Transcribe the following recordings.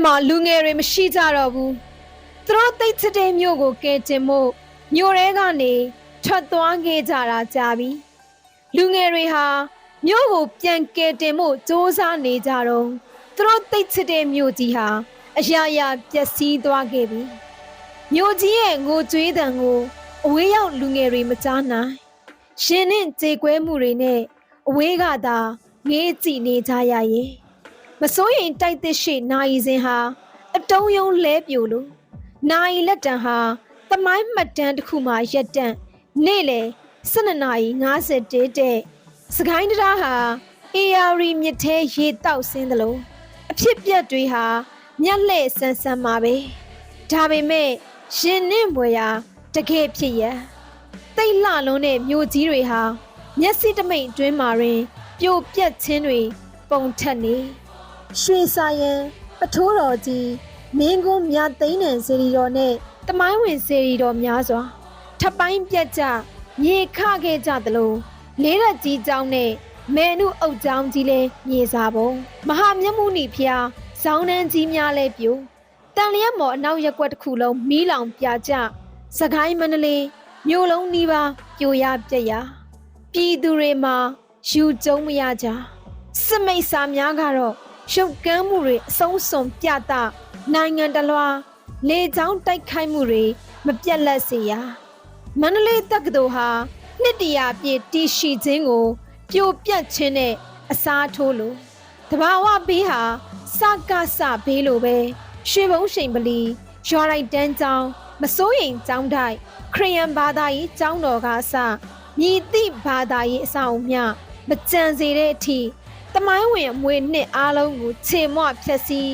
အဲ့မှာလူငယ်တွေမရှိကြတော့ဘူးသူတို့သိတ်ချတဲ့မြို့ကိုကဲတင်မို့မြို့ထဲကနေထွက်သွားခဲ့ကြတာကြာပြီလူငယ်တွေဟာမြို့ကိုပြန်ကဲတင်မို့စ조사နေကြတော့သူတို့သိတ်ချတဲ့မြို့ကြီးဟာအရာရာပျက်စီးသွားခဲ့ပြီမြို့ကြီးရဲ့ငိုကြွေးတံကိုအဝေးရောက်လူငယ်တွေမကြားနိုင်ရှင်နဲ့ကြေကွဲမှုတွေနဲ့အဝေးကသာငေးကြည့်နေကြရရဲ့ မစိုးရင်တိုက်သစ်ရှိနိုင်စဉ်ဟာအတုံးယုံလဲပြိုလို့နိုင်လက်တံဟာသမိုင်းမှတ်တမ်းတစ်ခုမှရက်တန့်နေ့လေ12နာရီ50တဲတဲ့စကိုင်းတရားဟာ AR မြစ်ထဲရေတောက်ဆင်းသလိုအဖြစ်ပြက်တွေဟာမျက်လှည့်ဆန်းဆန်းမှာပဲဒါပေမဲ့ရှင်နှင့်ဘွယ်ရာတကယ်ဖြစ်ရတိတ်လှလုံးတဲ့မြို့ကြီးတွေဟာမျက်စိတမိတ်အတွင်းမှာတွင် ပြိုပြက်ခြင်းတွေပုံထက်နေ ရွှေစာယံပထိုးတော်ကြီးမင်းကုန်းမြသိန်းနံစေရီတော်နဲ့တမိုင်းဝင်စေရီတော်များစွာထပ်ပိုင်းပြက်ကြမြေခခဲ့ကြသလိုလေးရက်ကြီးကျောင်းနဲ့မဲနုအုပ်ကျောင်းကြီးလဲမြေစာပုံမဟာမြတ်မှုနီဖျားဇောင်းနှန်းကြီးများလဲပြိုတန်လျက်မော်အနောက်ရက်ကွက်တစ်ခုလုံးမီးလောင်ပြကြစကိုင်းမန္တလေးမြို့လုံးနီးပါးပြိုရပြက်ရပြည်သူတွေမှာယူကျုံမရကြစစ်မိတ်စာများကတော့ ရုပ်ကမ်းမှုတွေအဆုံးစွန်ပြတာနိုင်ငံတလွှာလေကြောင်းတိုက်ခိုက်မှုတွေမပြတ်လက်စေရမန္တလေးတက္ကသိုလ်ဟာနှစ်တရာပြည့်တည်ရှိခြင်းကို ပြိုပြတ်ခြင်းနဲ့အစားထိုးလို့တဘာဝဘေးဟာစကစဘေးလိုပဲရွှေဘုံရှိန်ပလီရွာလိုက်တန်းချောင်းမစိုးရင်ចောင်းတိုက်ခရီးယန်ဘာသာရေးចောင်းတော်ကအစမြည်သည့်ဘာသာရေးအဆောင်မျှမကြံစေတဲ့အထိ တမိုင်းဝင်အမွေနှစ်အားလုံးကိုခြေမွဖြက်စီး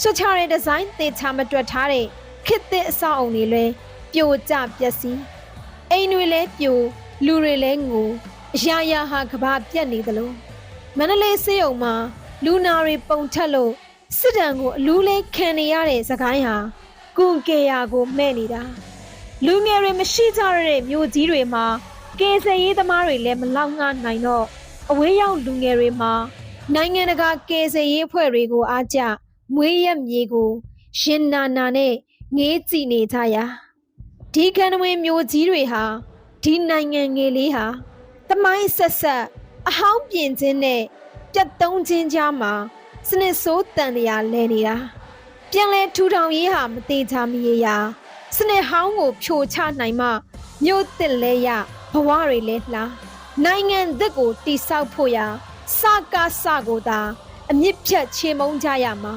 ဆွချတဲ့ဒီဇိုင်းသေချာမတွက်ထားတဲ့ခစ်တဲ့အဆောက်အုံတွေလည်းပြိုကျပျက်စီးအိမ်တွေလည်းပြိုလူတွေလည်းငိုအရာရာဟာကဘာပြက်နေသလိုမန္တလေးစေးုံမှာလူနာတွေပုံထက်လို့စစ်တံကိုအလူးလေးခံနေရတဲ့စကိုင်းဟာကုံကေယာကိုမဲ့နေတာလူငယ်တွေမရှိကြရတဲ့မြို့ကြီးတွေမှာကယ်ဆယ်ရေးသမားတွေလည်းမလောက်ငှနိုင်တော့ အဝေးရောက်လူငယ်တွေမှာနိုင်ငံတကာကယ်ဆယ်ရေးအဖွဲ့တွေကိုအားကျမွေးရက်မြေကိုရှင်နာနာနဲ့ငေးကြည့်နေကြရာဒီကံဝင်မျိုးကြီးတွေဟာဒီနိုင်ငံငယ်လေးဟာတမိုင်းဆက်ဆက်အဟောင်းပြင်ခြင်းနဲ့ပြတ်သုံးခြင်းကြားမှာစနစ်ဆိုးတန်တရားလဲနေတာပြန်လဲထူထောင်ရေးဟာမသေးချာမရေရာစနစ်ဟောင်းကိုဖြိုချနိုင်မှမြို့သစ်လဲရဘဝတွေလဲလှ နိုင်ငံသစ်ကိုတိဆောက်ဖို့ရာစကားစကိုသာအမြင့်ဖြတ်ချေမုန်းကြရမှာ